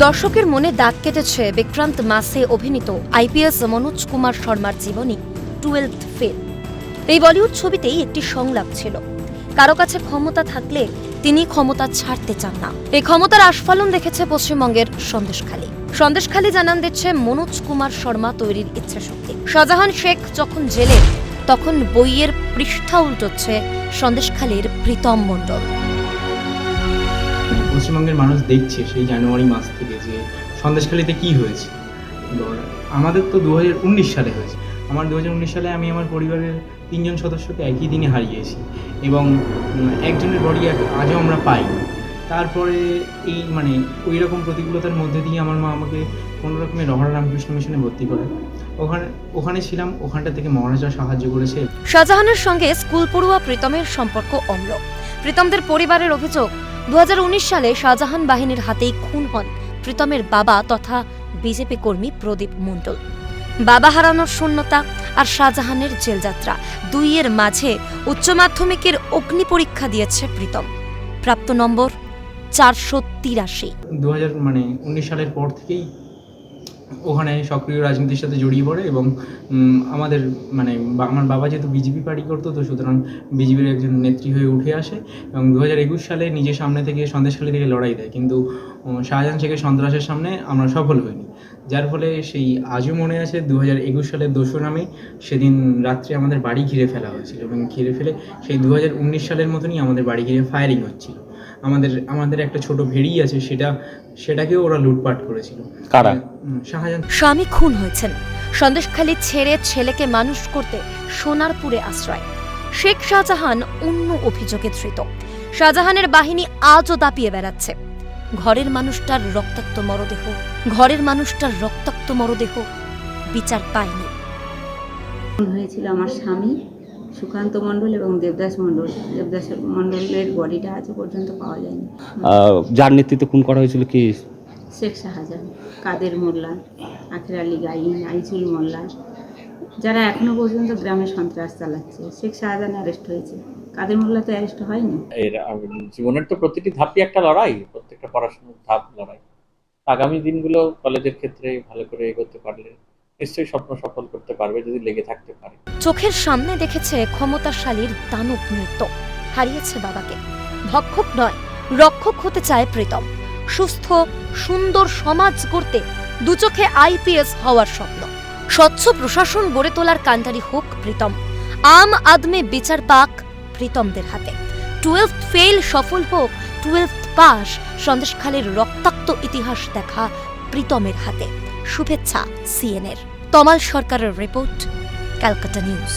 দর্শকের মনে দাগ কেটেছে বিক্রান্ত মাসে অভিনীত আইপিএস মনোজ কুমার শর্মার জীবনী টুয়েলথ ফেল। এই বলিউড ছবিতেই একটি সংলাপ ছিল। কারও কাছে ক্ষমতা থাকলে তিনি ক্ষমতা ছাড়তে চান না। এই ক্ষমতার আস্ফালন দেখেছে পশ্চিমবঙ্গের সন্দেশখালী। সন্দেশখালী জানান দিচ্ছে মনোজ কুমার শর্মা তৈরির ইচ্ছা শক্তি শাহজাহান শেখ যখন জেলে, তখন বইয়ের পৃষ্ঠা উল্টোচ্ছে সন্দেশখালীর প্রীতম মণ্ডল। পশ্চিমবঙ্গের মানুষ দেখছে সেই জানুয়ারি মাস থেকে যে সন্দেশখালীতে কি হয়েছে। এবার আমাদের তো দু হাজার উনিশ সালে হয়েছে। আমার দু হাজার উনিশ সালে আমি আমার পরিবারের তিনজন সদস্যকে একই দিনে হারিয়েছি এবং একজনের বডি আজও আমরা পাই তারপরে এই মানে ওই রকম প্রতিকূলতার মধ্যে দিয়ে আমার মা আমাকে কোনো রকমের রহরা রামকৃষ্ণ মিশনে ভর্তি করে ওখানে ওখানে ছিলাম, ওখানটা থেকে মহারাজা সাহায্য করেছে। শাহজাহানের সঙ্গে স্কুল পড়ুয়া প্রীতমের সম্পর্ক অম্ল। প্রীতমদের পরিবারের অভিযোগ উনিশ সালে শাহজাহান বাহিনীর হাতেই খুন হন প্রীতমের বাবা তথা বিজেপি কর্মী প্রদীপ মণ্ডল। বাবা হারানোর শূন্যতা আর শাহজাহানের জেলযাত্রা দুইয়ের মাঝে উচ্চ মাধ্যমিকের অগ্নি পরীক্ষা দিয়েছে প্রীতম। প্রাপ্ত নম্বর চারশো তিরাশি। দু মানে উনিশ সালের পর থেকেই ওখানে সক্রিয় রাজনীতির সাথে জড়িয়ে পড়ে এবং আমাদের মানে আমার বাবা যেহেতু বিজেপি পার্টি করতো, তো সুতরাং বিজেপির একজন নেত্রী হয়ে উঠে আসে এবং দু হাজার একুশ সালে নিজের সামনে থেকে সন্দেশখালী থেকে লড়াই দেয়। কিন্তু শাহজাহান শেখের সন্ত্রাসের সামনে আমরা সফল হইনি। যার ফলে সেই আজও মনে আছে দু হাজার একুশ সালের দোসর নামে সেদিন রাত্রে আমাদের বাড়ি ঘিরে ফেলা হয়েছিল এবং ঘিরে ফেলে সেই দু হাজার উনিশ সালের মতনই আমাদের বাড়ি ঘিরে ফায়ারিং হচ্ছিল। আমাদের আমাদের একটা ছোট ভেড়ি আছে সেটা সেটাকেও ওরা লুটপাট করেছিল। কারা? শাহজাহান। স্বামী খুন হয়েছেন। সন্দেশখালী ছেড়ে ছেলেকে মানুষ করতে সোনারপুরে আশ্রয়। শেখ শাহজাহান অন্য অভিযোগে ধৃত। শাহজাহানের বাহিনী আজও দাপিয়ে বেড়াচ্ছে। ঘরের মানুষটার রক্তাক্ত মরদেহ ঘরের মানুষটার রক্তাক্ত মরদেহ বিচার পায়নি। হয়েছিল আমার স্বামী। সুকান্ত মণ্ডল এবং দেবদাস মণ্ডল দেবদাস মণ্ডলের বডিটা আজও পর্যন্ত পাওয়া যায়নি। যার নেতৃত্বে খুন করা হয়েছিল কি? শেখ শাহজাহান কাদের মোল্লা আখের আলী গাইন আইচুল মোল্লা। যারা এখনও পর্যন্ত গ্রামে সন্ত্রাস চালাচ্ছে শেখ শাহজাহান অ্যারেস্ট হয়েছে। কাদের মোল্লা তো অ্যারেস্ট হয়নি জীবনের তো প্রতিটি ধাপই একটা লড়াই প্রত্যেকটা পড়াশোনার ধাপ লড়াই। আগামী দিনগুলো কলেজের ক্ষেত্রে ভালো করে এগোতে পারলে নিশ্চয়ই স্বপ্ন সফল করতে পারবে যদি লেগে থাকতে পারে। চোখের সামনে দেখেছে ক্ষমতাশালীর দানব নৃত্য। হারিয়েছে বাবাকে। ভক্ষক নয়, রক্ষক হতে চায় প্রীতম। সুস্থ, সুন্দর সমাজ গড়তে দুচোখে আইপিএস হওয়ার স্বপ্ন। স্বচ্ছ প্রশাসন গড়ে তোলার কান্ডারি হোক প্রীতম। আম আদমে বিচার পাক প্রীতমদের হাতে। টুয়েলভ ফেল সফল হোক টুয়েলভ পাস সন্দেশখালের রক্তাক্ত ইতিহাস দেখা প্রীতমের হাতে। শুভেচ্ছা, সিএনএর। তমাল সরকারের রিপোর্ট। ক্যালকাটা নিউজ